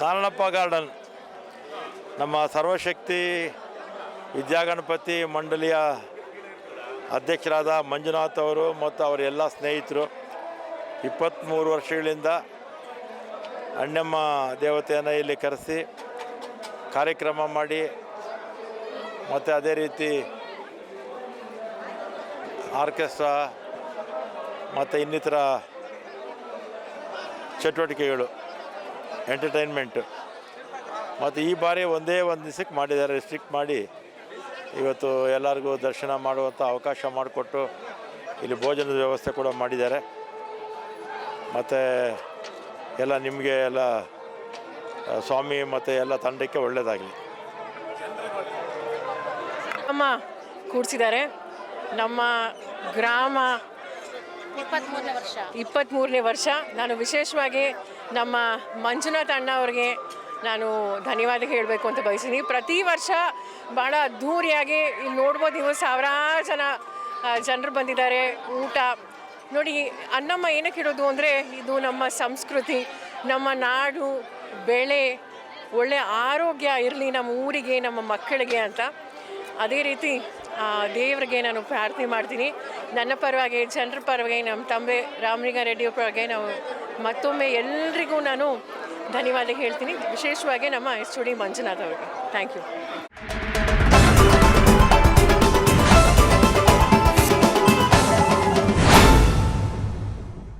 Narayanappa garden. ನಮ್ಮ ಸರ್ವಶಕ್ತಿ ವಿದ್ಯಾಗಣಪತಿ ಮಂಡಳಿಯ ಅಧ್ಯಕ್ಷರಾದ ಮಂಜುನಾಥ್ ಅವರು ಮತ್ತು ಅವರ ಎಲ್ಲ ಸ್ನೇಹಿತರು ಇಪ್ಪತ್ತ್ಮೂರು ವರ್ಷಗಳಿಂದ ಅಣ್ಣಮ್ಮ ದೇವತೆಯನ್ನು ಇಲ್ಲಿ ಕರೆಸಿ ಕಾರ್ಯಕ್ರಮ ಮಾಡಿ ಮತ್ತು ಅದೇ ರೀತಿ ಆರ್ಕೆಸ್ಟ್ರಾ ಮತ್ತು ಇನ್ನಿತರ ಚಟುವಟಿಕೆಗಳು. ಎಂಟರ್ಟೈನ್ಮೆಂಟು. ಮತ್ತು ಈ ಬಾರಿ ಒಂದೇ ಒಂದು ದಿವಸಕ್ಕೆ ಮಾಡಿದ್ದಾರೆ ರಿಸ್ಟ್ರಿಕ್ಟ್ ಮಾಡಿ. ಇವತ್ತು ಎಲ್ಲರಿಗೂ ದರ್ಶನ ಮಾಡುವಂಥ ಅವಕಾಶ ಮಾಡಿಕೊಟ್ಟು ಇಲ್ಲಿ ಭೋಜನದ ವ್ಯವಸ್ಥೆ ಕೂಡ ಮಾಡಿದ್ದಾರೆ. ಮತ್ತು ಎಲ್ಲ ನಿಮಗೆ ಎಲ್ಲ ಸ್ವಾಮಿ ಮತ್ತು ಎಲ್ಲ ತಂಡಕ್ಕೆ ಒಳ್ಳೆಯದಾಗಲಿ ಅಮ್ಮ ಕೂಡಿಸಿದ್ದಾರೆ ನಮ್ಮ ಗ್ರಾಮ ಇಪ್ಪತ್ತ್ಮೂರನೇ ವರ್ಷ. ಇಪ್ಪತ್ತ್ಮೂರನೇ ವರ್ಷ. ನಾನು ವಿಶೇಷವಾಗಿ ನಮ್ಮ ಮಂಜುನಾಥ್ ಅಣ್ಣ ಅವ್ರಿಗೆ ನಾನು ಧನ್ಯವಾದ ಹೇಳಬೇಕು ಅಂತ ಬಯಸ್ತೀನಿ. ಪ್ರತಿ ವರ್ಷ ಭಾಳ ಅದ್ಧೂರಿಯಾಗಿ ಇಲ್ಲಿ ನೋಡ್ಬೋದು ನೀವು ಸಾವಿರಾರು ಜನ ಜನರು ಬಂದಿದ್ದಾರೆ. ಊಟ ನೋಡಿ, ಅನ್ನಮ್ಮ ಏನಕ್ಕೆ ಇಡೋದು ಅಂದರೆ ಇದು ನಮ್ಮ ಸಂಸ್ಕೃತಿ, ನಮ್ಮ ನಾಡು, ಬೆಳೆ, ಒಳ್ಳೆ ಆರೋಗ್ಯ ಇರಲಿ ನಮ್ಮ ಊರಿಗೆ, ನಮ್ಮ ಮಕ್ಕಳಿಗೆ ಅಂತ. ಅದೇ ರೀತಿ ದೇವರಿಗೆ ನಾನು ಪ್ರಾರ್ಥನೆ ಮಾಡ್ತೀನಿ. ನನ್ನ ಪರವಾಗಿ, ಜನರ ಪರವಾಗಿ, ನಮ್ಮ ತಂದೆ ರಾಮಲಿಂಗಾರೆಡ್ಡಿ ರೆಡ್ಡಿ ಪರವಾಗಿ ನಾವು ಮತ್ತೊಮ್ಮೆ ಎಲ್ರಿಗೂ ನಾನು ಧನ್ಯವಾದ ಹೇಳ್ತೀನಿ. ವಿಶೇಷವಾಗಿ ನಮ್ಮ ಎಸ್ ಡಿ ಮಂಜುನಾಥ್ ಅವರಿಗೆ. Thank you